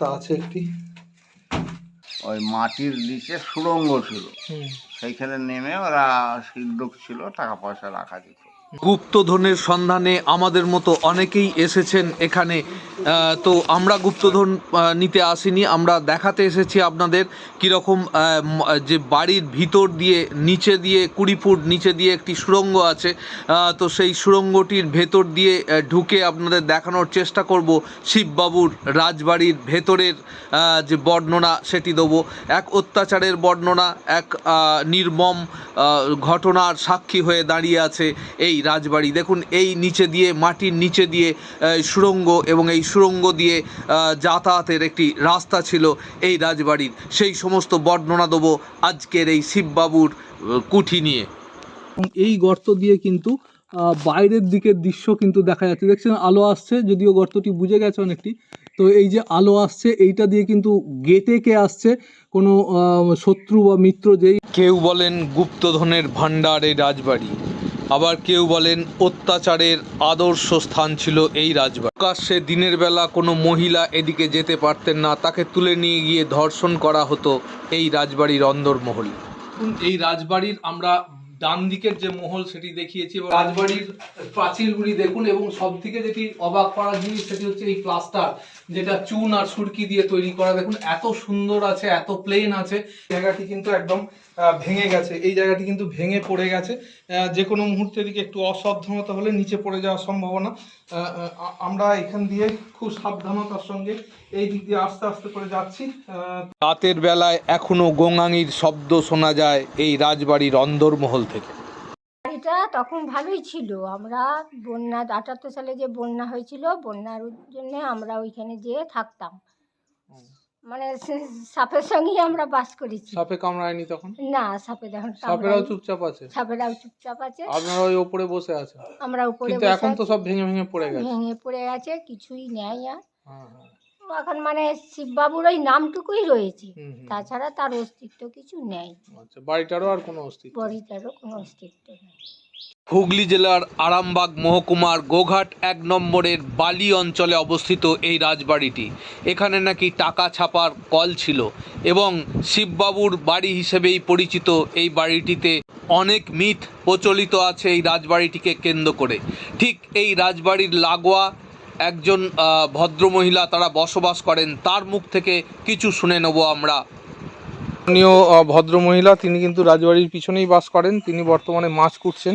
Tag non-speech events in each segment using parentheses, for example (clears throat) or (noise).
রাস্তা আছে একটি। ওই মাটির নিচে সুড়ঙ্গ ছিল। সেইখানে নেমে ওরা সিদ্ধক ছিল টাকা পয়সা রাখা যেত গুপ্তধনের সন্ধানে আমাদের মতো অনেকেই এসেছেন এখানে। তো আমরা গুপ্তধন নিতে আসিনি, আমরা দেখাতে এসেছি আপনাদের কীরকম যে বাড়ির ভিতর দিয়ে, নিচে দিয়ে, কুড়ি ফুট নিচে দিয়ে একটি সুড়ঙ্গ আছে। তো সেই সুড়ঙ্গটির ভেতর দিয়ে ঢুকে আপনাদের দেখানোর চেষ্টা করব। শিববাবুর রাজবাড়ির ভেতরের যে বর্ণনা সেটি দেবো। এক অত্যাচারের বর্ণনা, এক নির্মম ঘটনার সাক্ষী হয়ে দাঁড়িয়ে আছে এই রাজবাড়ি। দেখুন এই নিচে দিয়ে মাটির নিচে দিয়ে সুড়ঙ্গ এবং এই সুড়ঙ্গ দিয়ে যাতায়াতের একটি রাস্তা ছিল এই রাজবাড়ির। সেই সমস্ত বর্ণনা দেবো আজকের এই শিববাবুর কুঠি নিয়ে। এই গর্ত দিয়ে কিন্তু বাইরের দিকের দৃশ্য কিন্তু দেখা যাচ্ছে। দেখছেন আলো আসছে যদিও গর্তটি বুঝে গেছে অনেকটি তো এই যে আলো আসছে এইটা দিয়ে কিন্তু গেটে কে আসছে কোনো শত্রু বা মিত্র যেই কেউ বলেন গুপ্তধনের ভাণ্ডার এই রাজবাড়ি। আবার কেউ বলেন অত্যাচারের আদর্শ স্থান ছিল এই রাজবাড়ি। প্রকাশ্যে দিনের বেলা কোনো মহিলা এদিকে যেতে পারতেন না, তাকে তুলে নিয়ে গিয়ে ধর্ষণ করা হতো এই রাজবাড়ির অন্দরমহলে। এই রাজবাড়ির আমরা ডান দিকের যে মহল সেটি দেখিয়েছি, এবং রাজবাড়ির প্রাচীরগুলি দেখুন, এবং সব থেকে যেটি অবাক করার জিনিস সেটি হচ্ছে এই প্লাস্টার, যেটা চুন আর সুরকি দিয়ে তৈরি করা। দেখুন, এত সুন্দর আছে, এত প্লেন আছে। জায়গাটি কিন্তু একদম ভেঙে গেছে। এই জায়গাটি কিন্তু ভেঙে পড়ে গেছে। যে কোনো মুহূর্তে দিকে একটু অসাবধানতা হলে নিচে পড়ে যাওয়ার সম্ভাবনা। আমরা এখান দিয়ে খুব সাবধানতার সঙ্গে এই দিক দিয়ে আস্তে আস্তে করে যাচ্ছি। রাতের বেলায় এখনও গোঙাঙির শব্দ শোনা যায় এই রাজবাড়ির অন্দরমহল থেকে। বাড়িটা তখন ভালোই ছিল। আমরা বন্যা আটাত্তর সালে যে বন্যা হয়েছিল বন্যার জন্য আমরা ওইখানে যেয়ে থাকতাম। মানে সাপের সঙ্গেই আমরা বাস করেছি। সাপে কামড়ায়নি তখন? না সাপে যখন সাপেরাও চুপচাপ আছে? সাপেরাও চুপচাপ আছে। আপনারা ওই ওপরে বসে আছেন? আমরা উপরে কিন্তু এখন তো সব ভেঙে ভেঙে পড়ে গেছে। ভেঙে পড়ে গেছে কিছুই নেই আর। হ্যাঁ, হ্যাঁ। এখন মানে শিববাবুর ওই নামটুকুই রয়েছে। তাছাড়া তার অস্তিত্ব কিছু নেই। আচ্ছা বাড়িটারও আর কোনো অস্তিত্ব। বড়িটারও কোনো অস্তিত্ব নেই। হুগলি জেলার আরামবাগ মহকুমার গোঘাট এক নম্বরের বালি অঞ্চলে অবস্থিত এই রাজবাড়িটি। এখানে নাকি টাকা ছাপার কল ছিল এবং শিববাবুর বাড়ি হিসেবেই পরিচিত এই বাড়িটিতে অনেক মিথ প্রচলিত আছে এই রাজবাড়িটিকে কেন্দ্র করে। ঠিক এই রাজবাড়ির লাগোয়া একজন ভদ্রমহিলা তারা বসবাস করেন, তার মুখ থেকে কিছু শুনে নেব আমরা। স্থানীয় ভদ্রমহিলা তিনি কিন্তু রাজবাড়ির পিছনেই বাস করেন তিনি বর্তমানে মাছ কুটছেন।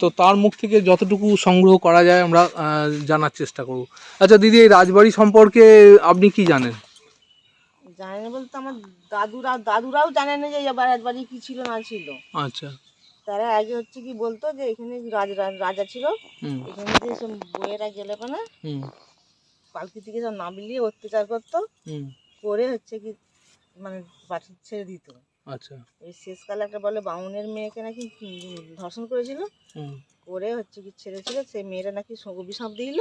তো তার মুখ থেকে যতটুকু সংগ্রহ করা যায় আমরা জানার চেষ্টা করব। আচ্ছা দিদি এই রাজবাড়ি সম্পর্কে আপনি কি জানেন? জানে না বলতে আমার দাদুরা দাদুরাও জানে না যে এই বাড়ি বাড়ি কি ছিল না ছিল। আচ্ছা। তারা আগে হচ্ছে কি বলতো যে এখানে রাজ ছিল। এখানে যে সব বইয়েরা গেলে না হুম। পালকি থেকে সব নামিয়ে অত্যাচার করতো। হুম। করে হচ্ছে কি মানে বাড়ি ছেড়ে দিত। আচ্ছা। ওই শেষকালে একটা বলে বামুনের মেয়েকে নাকি ধর্ষণ করেছিল। হুম। করে হচ্ছে কি ছেড়েছিল সেই মেয়েটা নাকি সব অভিশাপ দিল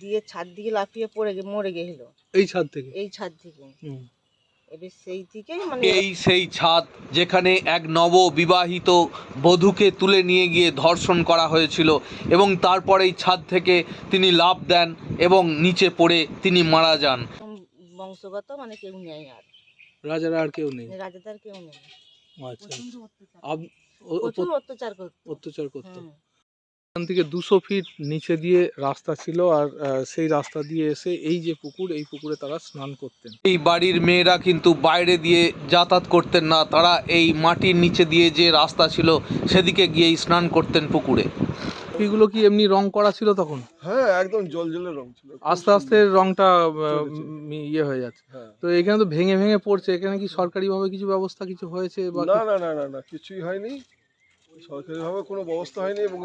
দিয়ে ছাদ দিকে লাফিয়ে পড়ে গে মরে গেছিল এই ছাদ থেকে? এই ছাদ থেকে। হুম। এবার সেই থেকেই মানে এই সেই ছাদ যেখানে এক নব বিবাহিত বধূকে তুলে নিয়ে গিয়ে ধর্ষণ করা হয়েছিল এবং তারপর এই ছাদ থেকে তিনি লাভ দেন এবং নিচে পড়ে তিনি মারা যান। বংশগত মানে কেউ নেই আর। রাজারা আর কেউ নেই। রাজাদের কেউ নেই। আচ্ছা। অত্যাচার। প্রচুর করতো। অত্যাচার করতো। এখান থেকে দুশো ফিট নিচে দিয়ে রাস্তা ছিল আর সেই রাস্তা দিয়ে এসে এই যে পুকুর এই পুকুরে তারা স্নান করতেন। এই বাড়ির মেয়েরা কিন্তু বাইরে দিয়ে যাতায়াত করতেন না তারা এই মাটির নিচে দিয়ে যে রাস্তা ছিল সেদিকে গিয়েই স্নান করতেন পুকুরে। এগুলো কি এমনি রং করা ছিল তখন? হ্যাঁ একদম জল জলের রং ছিল। আস্তে আস্তে। রংটা ইয়ে হয়ে যাচ্ছে। হ্যাঁ। তো এখানে তো ভেঙে ভেঙে পড়ছে। এখানে কি সরকারিভাবে কিছু ব্যবস্থা কিছু হয়েছে বা না না না না না কিছুই হয়নি। সরকারিভাবে কোনো ব্যবস্থা হয়নি এবং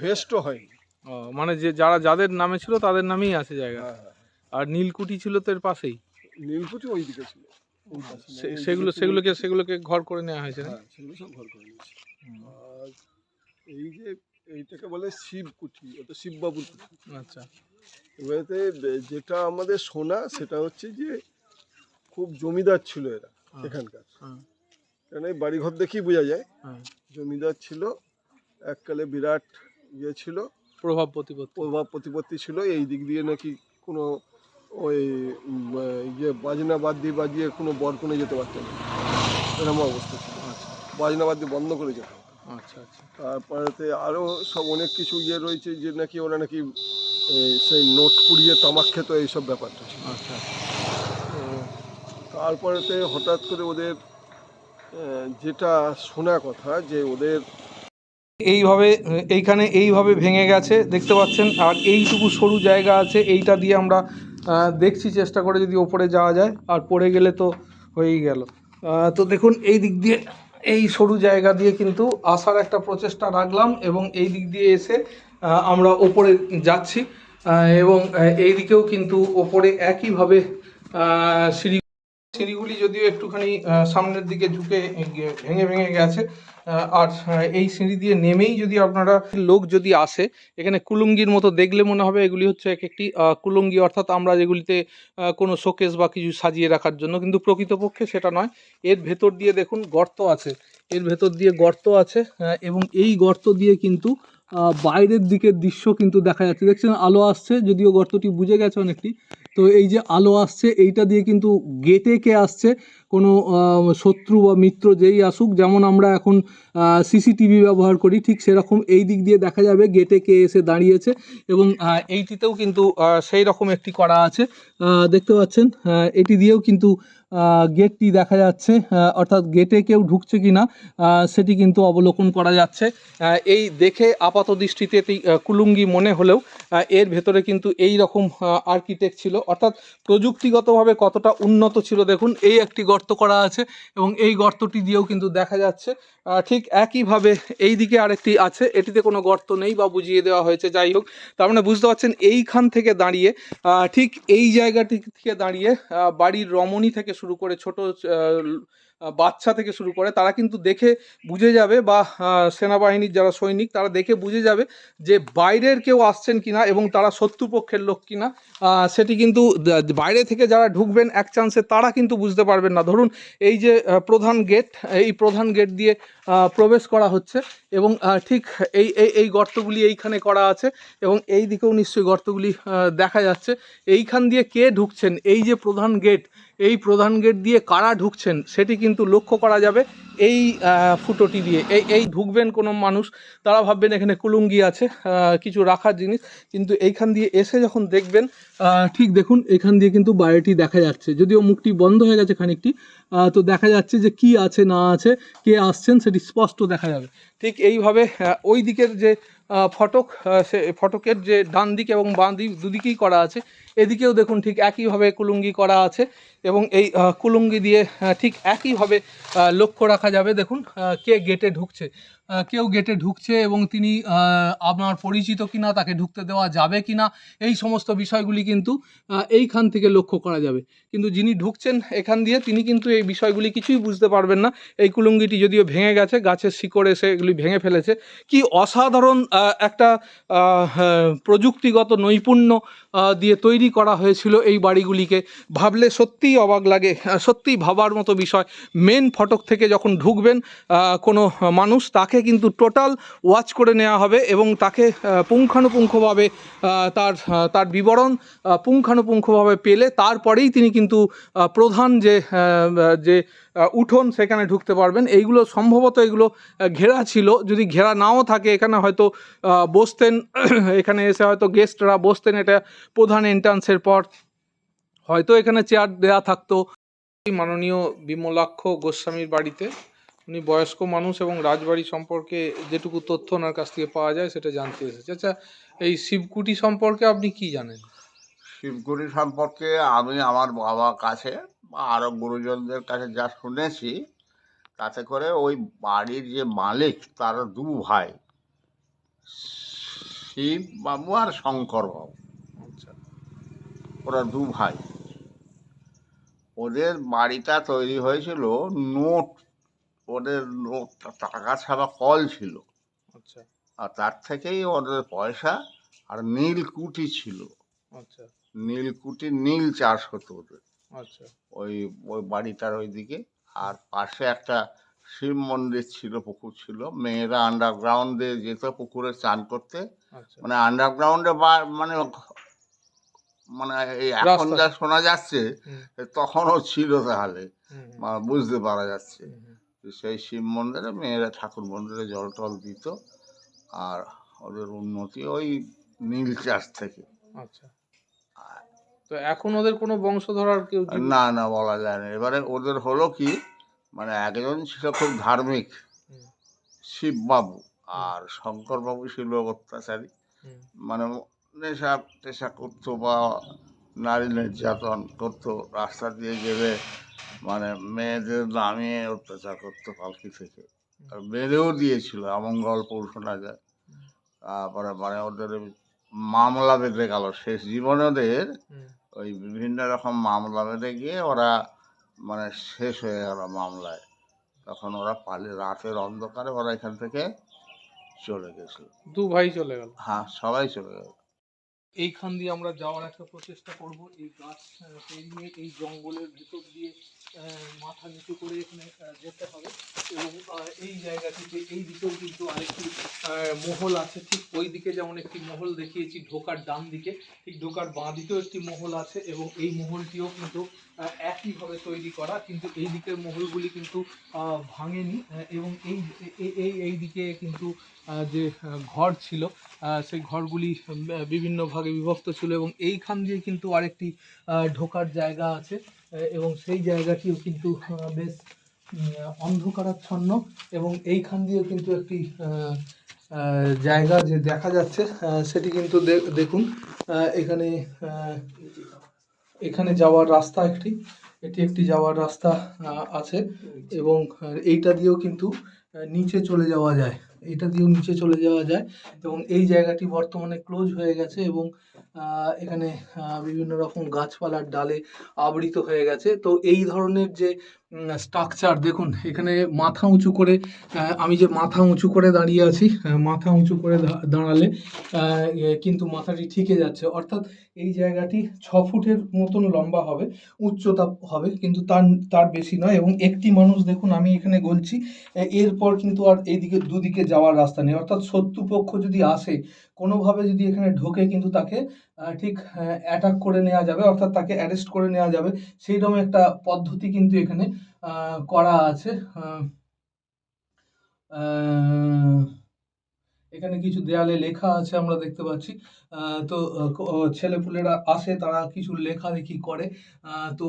ভেস্টও হয়নি। মানে যে যারা যাদের নামে ছিল তাদের নামেই আছে জায়গা। হ্যাঁ হ্যাঁ। আর নীলকুঠি ছিল তো এর পাশেই? নীলকুঠি ওই দিকে ছিল। সেগুলো সেগুলোকে সেগুলোকে ঘর করে নেওয়া হয়েছে না? সেগুলো সব ঘর করে নিয়েছে। আর এই যে এইটাকে বলে শিব কুঠি ওটা শিববাবুর কুঠি। আচ্ছা। এবারেতে যেটা আমাদের শোনা সেটা হচ্ছে যে খুব জমিদার ছিল এরা হ্যাঁ। এখানকার। হ্যাঁ। কারণ এই বাড়িঘর দেখেই বোঝা যায় হ্যাঁ। জমিদার ছিল এককালে বিরাট ইয়ে ছিল প্রভাব প্রতিপত্তি। প্রভাব প্রতিপত্তি ছিল এই দিক দিয়ে নাকি কোনো ওই ইয়ে বাজনা বাদ দিয়ে বাজিয়ে কোনো বর বরকনে যেতে পারতেন না। এরকম অবস্থা ছিল। আচ্ছা। বাজনা বাদ দিয়ে বন্ধ করে যেত। আচ্ছা আচ্ছা। তারপরেতে আরও সব অনেক কিছু ইয়ে রয়েছে যে নাকি ওরা নাকি সেই নোট পুড়িয়ে তামাক খেত এইসব ব্যাপারটা ছিল। আচ্ছা তারপরেতে হঠাৎ করে ওদের যেটা শোনা কথা যে ওদের এইভাবে এইখানে এইভাবে ভেঙে গেছে দেখতে পাচ্ছেন আর এইটুকু সরু জায়গা আছে এইটা দিয়ে আমরা দেখছি চেষ্টা করে যদি ওপরে যাওয়া যায় আর পড়ে গেলে তো হয়েই গেল। তো দেখুন এই দিক দিয়ে এই সরু জায়গা দিয়ে কিন্তু আসার একটা প্রচেষ্টা রাখলাম এবং এই দিক দিয়ে এসে আমরা ওপরে যাচ্ছি এবং এই দিকেও কিন্তু ওপরে একইভাবে সিঁড়ি সিঁড়িগুলি যদিও একটুখানি সামনের দিকে ঝুঁকে ভেঙে ভেঙে গেছে আর এই সিঁড়ি দিয়ে নেমেই যদি আপনারা লোক যদি আসে, এখানে কুলুঙ্গির মতো দেখলে মনে হবে এগুলি হচ্ছে এক একটি কুলুঙ্গি, অর্থাৎ আমরা যেগুলিতে কোনো শোকেস বা কিছু সাজিয়ে রাখার জন্য, কিন্তু প্রকৃতপক্ষে সেটা নয়। এর ভেতর দিয়ে দেখুন গর্ত আছে। এর ভেতর দিয়ে গর্ত আছে এবং এই গর্ত দিয়ে কিন্তু বাইরের দিকের দৃশ্য কিন্তু দেখা যাচ্ছে। দেখছেন, আলো আসছে, যদিও গর্তটি বুঝে গেছে অনেকটি। তো এই যে আলো আসছে এইটা দিয়ে কিন্তু গেটে কে আসছে? কোনো শত্রু বা মিত্র যেই আসুক, যেমন আমরা এখন সিসিটিভি ব্যবহার করি, ঠিক সেরকম এই দিক দিয়ে দেখা যাবে গেটে কে এসে দাঁড়িয়েছে এবং এইটিতেও কিন্তু সেই রকম একটি করা আছে। দেখতে পাচ্ছেন এটি দিয়েও কিন্তু গেটটি দেখা যাচ্ছে অর্থাৎ গেটে কেউ ঢুকছে কি না সেটি কিন্তু অবলোকন করা যাচ্ছে। এই দেখে আপাত দৃষ্টিতে এটি কুলুঙ্গি মনে হলেও এর ভেতরে কিন্তু এই রকম আর্কিটেক্ট ছিল। অর্থাৎ প্রযুক্তিগতভাবে কতটা উন্নত ছিল দেখুন, এই একটি গর্ত করা আছে এবং এই গর্তটি দিয়েও কিন্তু দেখা যাচ্ছে ঠিক একইভাবে এই দিকে আরেকটি আছে, এটিতে কোনো গর্ত নেই বা বুঝিয়ে দেওয়া হয়েছে, যাই হোক। তার মানে বুঝতে পারছেন এইখান থেকে দাঁড়িয়ে ঠিক এই জায়গাটি থেকে দাঁড়িয়ে বাড়ির রমণী থেকে শুরু করে ছোট বাচ্চা থেকে শুরু করে, তারা কিন্তু দেখে বুঝে যাবে বা সেনাবাহিনীর যারা সৈনিক, তারা দেখে বুঝে যাবে যে বাইরের কেউ আসছেন কিনা এবং তারা শত্রুপক্ষের লোক কিনা। সেটি কিন্তু বাইরে থেকে যারা ঢুকবেন, এক চান্সে তারা কিন্তু বুঝতে পারবেন না। ধরুন, এই যে প্রধান গেট এই প্রধান গেট দিয়ে প্রবেশ করা হচ্ছে এবং ঠিক এই এই এই গর্তগুলি এইখানে করা আছে এবং এই দিকেও নিশ্চয়ই গর্তগুলি দেখা যাচ্ছে। এইখান দিয়ে কে ঢুকছেন? এই যে প্রধান গেট, এই প্রধান গেট দিয়ে কারা ঢুকছেন? সেটি কিন্তু লক্ষ্য করা যাবে এই ফুটোটি দিয়ে। এই এই ঢুকবেন কোনো মানুষ, তারা ভাববেন এখানে কুলুঙ্গি আছে কিছু রাখার জিনিস। কিন্তু এইখান দিয়ে এসে যখন দেখবেন ঠিক দেখুন, এখান দিয়ে কিন্তু বাড়িটি দেখা যাচ্ছে। যদিও মুখটি বন্ধ হয়ে গেছে খানিকটি তো দেখা যাচ্ছে যে কি আছে, না আছে, কে আসছেন সেটি স্পষ্ট দেখা যাবে। ঠিক এইভাবে ওই দিকের যে ফটক সে ফটকের যে ডান দিক এবং বাঁ দিক দুদিকেই করা আছে। এদিকেও দেখুন ঠিক একইভাবে কুলুঙ্গি করা আছে। এবং এই কুলুঙ্গি দিয়ে ঠিক একইভাবে লক্ষ্য রাখা যাবে। দেখুন কে গেটে ঢুকছে। কেউ গেটে ঢুকছে এবং তিনি আপনার পরিচিত কিনা, তাকে ঢুকতে দেওয়া যাবে কিনা, এই সমস্ত বিষয়গুলি কিন্তু এইখান থেকে লক্ষ্য করা যাবে। কিন্তু যিনি ঢুকছেন এখান দিয়ে, তিনি কিন্তু এই বিষয়গুলি কিছুই বুঝতে পারবেন না। এই কুলুঙ্গিটি যদিও ভেঙে গেছে, গাছের শিকড় এসে এগুলি ভেঙে ফেলেছে। কি অসাধারণ একটা প্রযুক্তিগত নৈপুণ্য দিয়ে তৈরি করা হয়েছিল এই বাড়িগুলিকে। ভাবলে সত্যিই অবাক লাগে সত্যিই ভাবার মতো বিষয়। মেন ফটক থেকে যখন ঢুকবেন কোনো মানুষ, তাকে কিন্তু টোটাল ওয়াচ করে নেওয়া হবে এবং তাকে পুঙ্খানুপুঙ্খভাবে তার তার বিবরণ পুঙ্খানুপুঙ্খভাবে পেলে তারপরেই তিনি কিন্তু প্রধান যে যে উঠোন সেখানে ঢুকতে পারবেন। এইগুলো সম্ভবত এগুলো ঘেরা ছিল। যদি ঘেরা নাও থাকে, এখানে হয়তো বসতেন, (clears throat) এখানে এসে হয়তো গেস্টরা বসতেন এটা প্রধান এন্ট্রান্সের পর। হয়তো এখানে চেয়ার দেওয়া থাকতো। মাননীয় বিমলাক্ষ গোস্বামীর বাড়িতে। উনি বয়স্ক মানুষ এবং রাজবাড়ি সম্পর্কে যেটুকু তথ্য ওনার কাছ থেকে পাওয়া যায় সেটা জানতে এসেছে। আচ্ছা এই শিবকুটি সম্পর্কে আপনি কি জানেন? শিবকুটি সম্পর্কে আমি আমার বাবার কাছে আরও গুরুজনদের কাছে যা শুনেছি, তাতে করে ওই বাড়ির যে মালিক তার দু ভাই শিব বাবু আর শঙ্কর বাবু ওরা দু ভাই। ওদের বাড়িটা তৈরি হয়েছিল নোট। ওদের নোট টাকা ছাড়া কল ছিল। আচ্ছা। আর তার থেকেই ওদের পয়সা আর নীলকুঠি ছিল। আচ্ছা। নীলকুঠি নীল চাষ হতো ওদের। আচ্ছা। ওই ওই বাড়িটার ওইদিকে। আর পাশে একটা শিব মন্দির ছিল পুকুর ছিল। মেয়েরা আন্ডারগ্রাউন্ডে যেত পুকুরে চান করতে। আচ্ছা। মানে আন্ডারগ্রাউন্ডে বা মানে মানে এই এখন যা শোনা যাচ্ছে তখনও ছিল তাহলে। বুঝতে পারা যাচ্ছে। সেই শিব মন্দিরে মেয়েরা ঠাকুর মন্দিরে জল টল দিত আর ওদের উন্নতি ওই নীল চাষ থেকে। আচ্ছা। তো এখন ওদের কোনো বংশধর আর কেউ না না বলা যায় না। এবারে ওদের হলো কি মানে একজন ছিল খুব ধার্মিক শিববাবু আর শঙ্করবাবু ছিল অত্যাচারী। মানে নেশা টেশা করতো বা নারী নির্যাতন করতো রাস্তা দিয়ে গেলে মানে মেয়েদের নামিয়ে অত্যাচার করতো পালকি থেকে। আর বেড়েও দিয়েছিল এমন গল্প শোনা যায় তারপরে মানে ওদের মামলা বেঁধে গেল শেষ জীবনে ওদের। ওই বিভিন্ন রকম মামলা বেঁধে গিয়ে ওরা মানে শেষ হয়ে গেল মামলায়। তখন ওরা পালিয়ে রাতের অন্ধকারে ওরা এখান থেকে চলে গেছিল। দু ভাই চলে গেল। হ্যাঁ সবাই চলে গেল। এইখান দিয়ে আমরা যাওয়ার একটা প্রচেষ্টা করব। এই গাছ পেরিয়ে এই জঙ্গলের ভেতর দিয়ে মাথা নিচু করে এখানে যেতে হবে। এবং এই জায়গাটিতে, এই দিকেও কিন্তু আরেকটি মহল আছে। ঠিক ওই দিকে যেমন একটি মহল দেখিয়েছি, ঢোকার ডান দিকে, ঠিক ঢোকার বাঁ দিকেও একটি মহল আছে এবং এই মহলটিও কিন্তু একইভাবে তৈরি করা, কিন্তু এই দিকের মহলগুলি কিন্তু ভাঙেনি এবং এই এই- এই দিকে কিন্তু যে ঘর ছিল সেই ঘরগুলি বিভিন্ন ভাগে বিভক্ত ছিল এবং এইখান দিয়ে কিন্তু আরেকটি ঢোকার জায়গা আছে। এবং সেই জায়গাটিও কিন্তু বেশ অন্ধকারাচ্ছন্ন এবং এইখান দিয়েও কিন্তু একটি জায়গা যে দেখা যাচ্ছে সেটি কিন্তু দেখুন এখানে এখানে যাওয়ার রাস্তা একটি, এটি একটি যাওয়ার রাস্তা আছে এবং এইটা দিয়েও কিন্তু নিচে চলে যাওয়া যায়। এটা দিয়েও নিচে চলে যাওয়া যায় এবং এই জায়গাটি বর্তমানে ক্লোজ হয়ে গেছে এবং এখানে বিভিন্ন রকম গাছপালার ডালে আবৃত হয়ে গেছে। তো এই ধরনের যে স্ট্রাকচার দেখুন, এখানে মাথা উঁচু করে আমি যে মাথা উঁচু করে দাঁড়িয়ে আছি মাথা উঁচু করে দাঁড়ালে কিন্তু মাথাটি ঠিকে যাচ্ছে। অর্থাৎ এই জায়গাটি ছ ফুটের মতন লম্বা হবে, উচ্চতা হবে, কিন্তু তার তার বেশি নয় এবং একটি মানুষ, দেখুন আমি এখানে বলছি এরপর কিন্তু আর এইদিকে দুদিকে যাওয়ার রাস্তা নেই। অর্থাৎ শত্রুপক্ষ যদি আসে, কোনোভাবে যদি এখানে ঢোকে কিন্তু তাকে ঠিক অ্যাটাক করে নেওয়া যাবে, অর্থাৎ তাকে অ্যারেস্ট করে নেওয়া যাবে। সেই রকম একটা পদ্ধতি কিন্তু এখানে করা আছে। এখানে কিছু দেয়ালে লেখা আছে আমরা দেখতে পাচ্ছি। তো ছেলেপুলেরা আসে, তারা কিছু লেখালেখি করে। তো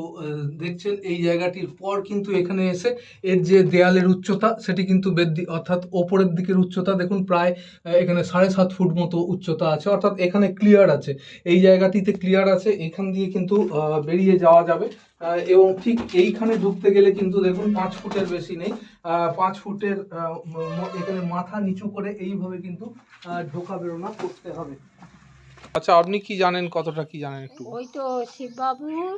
দেখছেন এই জায়গাটির পর কিন্তু এখানে এসে এর যে দেয়ালের উচ্চতা, সেটি কিন্তু বৃদ্ধি অর্থাৎ ওপরের দিকের উচ্চতা, দেখুন প্রায় এখানে সাড়ে সাত ফুট মতো উচ্চতা আছে। অর্থাৎ এখানে ক্লিয়ার আছে। এই জায়গাটিতে ক্লিয়ার আছে, এখান দিয়ে কিন্তু বেরিয়ে যাওয়া যাবে। এবং ঠিক এইখানে ঢুকতে গেলে কিন্তু দেখুন পাঁচ ফুটের বেশি নেই। পাঁচ ফুটের এখানে মাথা নিচু করে এইভাবে কিন্তু ঢোকা বেরোনা করতে হবে। আচ্ছা আপনি কি জানেন? কতটা কি জানেন একটু ওই তো শিববাবুর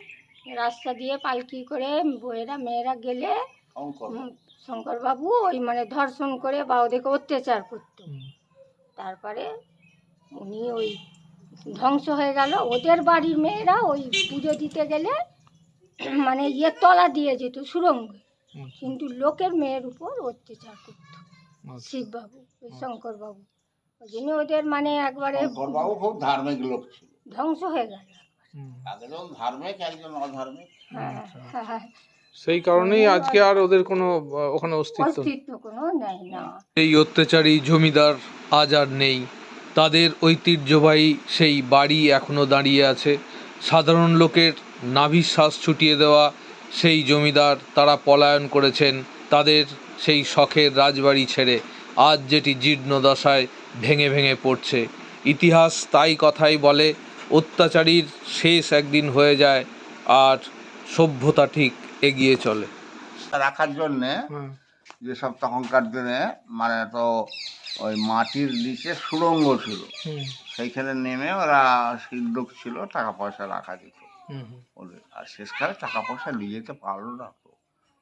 রাস্তা দিয়ে পালকি করে বইয়েরা মেয়েরা গেলে শঙ্করবাবু ওই মানে ধর্ষণ করে বা ওদেরকে অত্যাচার করতো। তারপরে উনি ওই ধ্বংস হয়ে গেল। ওদের বাড়ির মেয়েরা ওই পুজো দিতে গেলে মানে ইয়ে তলা দিয়ে যেত সুরঙ্গে। কিন্তু লোকের মেয়ের উপর অত্যাচার করতো আচ্ছা। শিববাবু ওই শঙ্করবাবু। ওই জন্য ওদের মানে একবারে শঙ্করবাবু খুব ধার্মিক লোক ছিল। ধ্বংস হয়ে গেল। হুম। ধার্মিক একজন অধার্মিক। হ্যাঁ হ্যাঁ সেই কারণেই আজকে আর ওদের কোনো ওখানে অস্তিত্ব নেই। অস্তিত্ব কোনো নেই না। এই অত্যাচারী জমিদার আজ আর নেই। তাদের ঐতিহ্যবাহী সেই বাড়ি এখনও দাঁড়িয়ে আছে। সাধারণ লোকের নাভিশ্বাস ছুটিয়ে দেওয়া সেই জমিদার তারা পলায়ন করেছেন তাদের সেই শখের রাজবাড়ি ছেড়ে। আজ যেটি জীর্ণ দশায় ভেঙে ভেঙে পড়ছে। ইতিহাস তাই কথাই বলে অত্যাচারীর শেষ একদিন হয়ে যায় আর সভ্যতা ঠিক এগিয়ে চলে। রাখার জন্যে যেসব তখনকার দিনে মানে তো ওই মাটির নিচে সুড়ঙ্গ ছিল। সেইখানে নেমে ওরা সিদ্ধ ছিল টাকা পয়সা রাখা যেত আর শেষকালে টাকা পয়সা নিয়ে যেতে পারল না তো।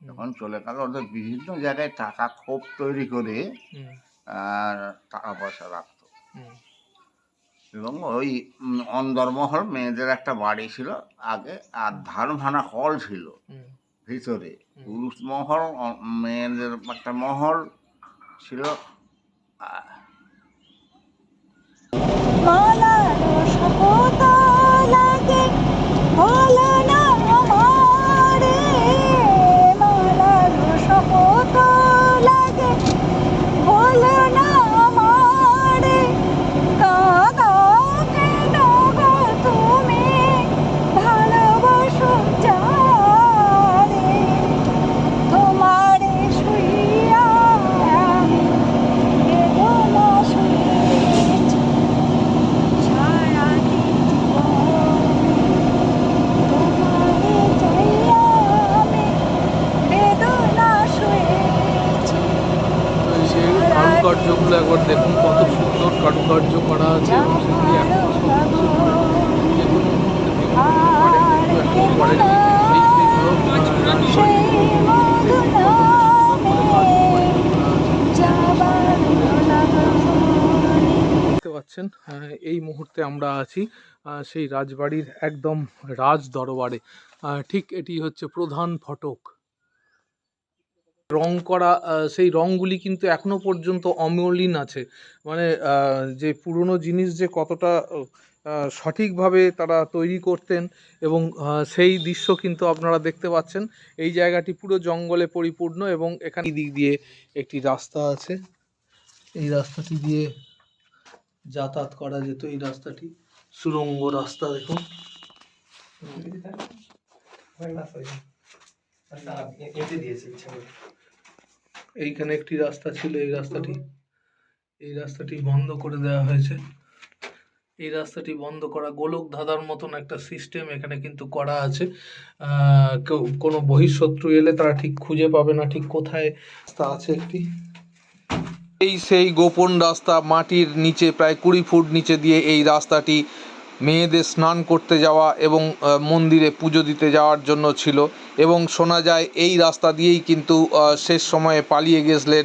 যখন চলে গেল ওদের বিভিন্ন জায়গায় টাকা খোপ তৈরি করে আর টাকা পয়সা রাখতো এবং ওই অন্দরমহল মেয়েদের একটা বাড়ি ছিল আগে আর ধান ভানা কল ছিল ভিতরে। পুরুষ মহল মেয়েদের একটা মহল ছিল। আহ, তারপর দেখুন, কত সুন্দর কারুকার্য করা আছে সেগুলি এখনও। যে মুহূর্তে পাচ্ছেন এই মুহূর্তে আমরা আছি সেই রাজবাড়ির একদম রাজ দরবারে ঠিক এটি হচ্ছে প্রধান ফটক রং করা সেই রঙগুলি কিন্তু এখনও পর্যন্ত অমলিন আছে। মানে যে পুরনো জিনিস যে কতটা সঠিকভাবে তারা তৈরি করতেন এবং সেই দৃশ্য কিন্তু আপনারা দেখতে পাচ্ছেন। এই জায়গাটি পুরো জঙ্গলে পরিপূর্ণ এবং এখানে দিক দিয়ে একটি রাস্তা আছে। এই রাস্তাটি দিয়ে যাতায়াত করা যেত। এই রাস্তাটি সুরঙ্গ রাস্তা, দেখুন। এইখানে একটি রাস্তা ছিল, এই রাস্তাটি। এই রাস্তাটি বন্ধ করে দেওয়া হয়েছে। এই রাস্তাটি বন্ধ করা গোলক ধাঁধার মতন একটা সিস্টেম এখানে কিন্তু করা আছে। কেউ কোনো বহিঃশত্রু এলে তারা ঠিক খুঁজে পাবে না ঠিক কোথায় রাস্তা আছে একটি। এই সেই গোপন রাস্তা মাটির নিচে প্রায় কুড়ি ফুট নিচে দিয়ে এই রাস্তাটি মেয়েদের স্নান করতে যাওয়া এবং মন্দিরে পুজো দিতে যাওয়ার জন্য ছিল এবং শোনা যায় এই রাস্তা দিয়েই কিন্তু শেষ সময়ে পালিয়ে গেছিলেন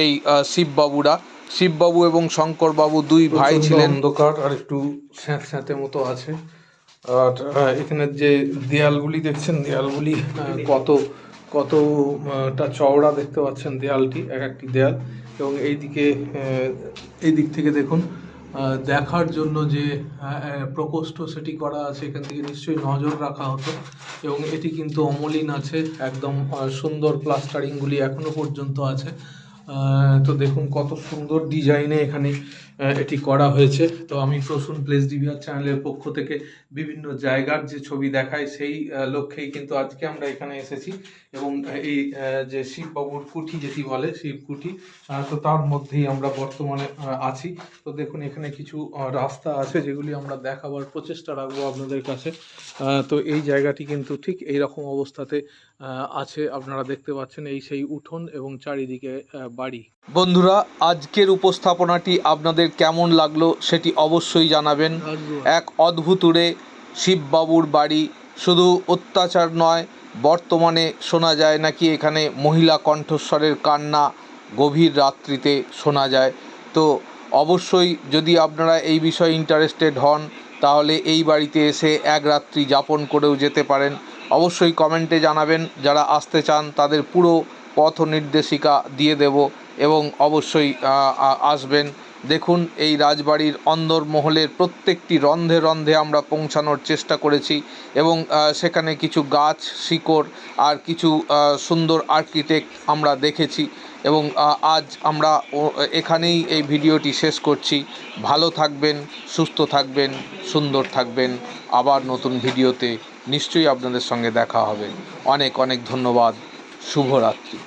এই শিববাবুরা। শিববাবু এবং শঙ্করবাবু দুই ভাই ছিলেন। অন্ধকার আর একটু স্যাঁত স্যাঁতে মতো আছে। আর এখানের যে দেয়ালগুলি দেখছেন দেয়ালগুলি কত কতটা চওড়া দেখতে পাচ্ছেন দেয়ালটি এক একটি দেয়াল। এবং এইদিকে এই দিক থেকে দেখুন দেখার জন্য যে প্রকোষ্ঠ সেটি করা আছে, এখান থেকে নিশ্চয়ই নজর রাখা হতো। এবং এটি কিন্তু অমলিন আছে, একদম সুন্দর প্লাস্টারিংগুলি এখনও পর্যন্ত আছে। তো দেখুন কত সুন্দর ডিজাইনে এখানে এটি করা হয়েছে। তো আমি প্রসূন প্লেস ডিভিআর চ্যানেলের পক্ষ থেকে বিভিন্ন জায়গার যে ছবি দেখায় সেই লক্ষ্যেই কিন্তু আজকে আমরা এখানে এসেছি। এবং এই যে শিববাবুর কুঠি যেটি বলে শিব কুঠি আহ, তো তার মধ্যেই আমরা বর্তমানে আছি। তো দেখুন এখানে কিছু রাস্তা আছে যেগুলি আমরা দেখাবার প্রচেষ্টা রাখব আপনাদের কাছে। তো এই জায়গাটি কিন্তু ঠিক এই রকম অবস্থাতে আছে আপনারা দেখতে পাচ্ছেন এই সেই উঠোন এবং চারিদিকে বাড়ি। বন্ধুরা আজকের উপস্থাপনাটি আপনাদের কেমন লাগল সেটি অবশ্যই জানাবেন। এক অদ্ভুত অদ্ভুতুরে শিববাবুর বাড়ি। শুধু অত্যাচার নয় বর্তমানে শোনা যায় নাকি এখানে মহিলা কণ্ঠস্বরের কান্না গভীর রাত্রিতে শোনা যায়। তো অবশ্যই যদি আপনারা এই বিষয়ে ইন্টারেস্টেড হন তাহলে এই বাড়িতে এসে এক রাত্রি যাপন করেও যেতে পারেন। অবশ্যই কমেন্টে জানাবেন, যারা আসতে চান তাদের পুরো পথ নির্দেশিকা দিয়ে দেব এবং অবশ্যই আসবেন। দেখুন, এই রাজবাড়ির অন্দরমহলের প্রত্যেকটি রন্ধে রন্ধে আমরা পৌঁছানোর চেষ্টা করেছি এবং সেখানে কিছু গাছ, শিকড় আর কিছু সুন্দর আর্কিটেক্ট আমরা দেখেছি এবং আজ আমরা এখানেই এই ভিডিওটি শেষ করছি। ভালো থাকবেন, সুস্থ থাকবেন, সুন্দর থাকবেন। আবার নতুন ভিডিওতে নিশ্চয়ই আপনাদের সঙ্গে দেখা হবে। অনেক অনেক ধন্যবাদ। শুভরাত্রি।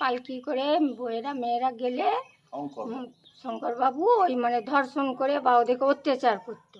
পালকি করে বইয়েরা মেয়েরা গেলে শঙ্করবাবু ওই মানে ধর্ষণ করে বা ওদেরকে অত্যাচার করতো।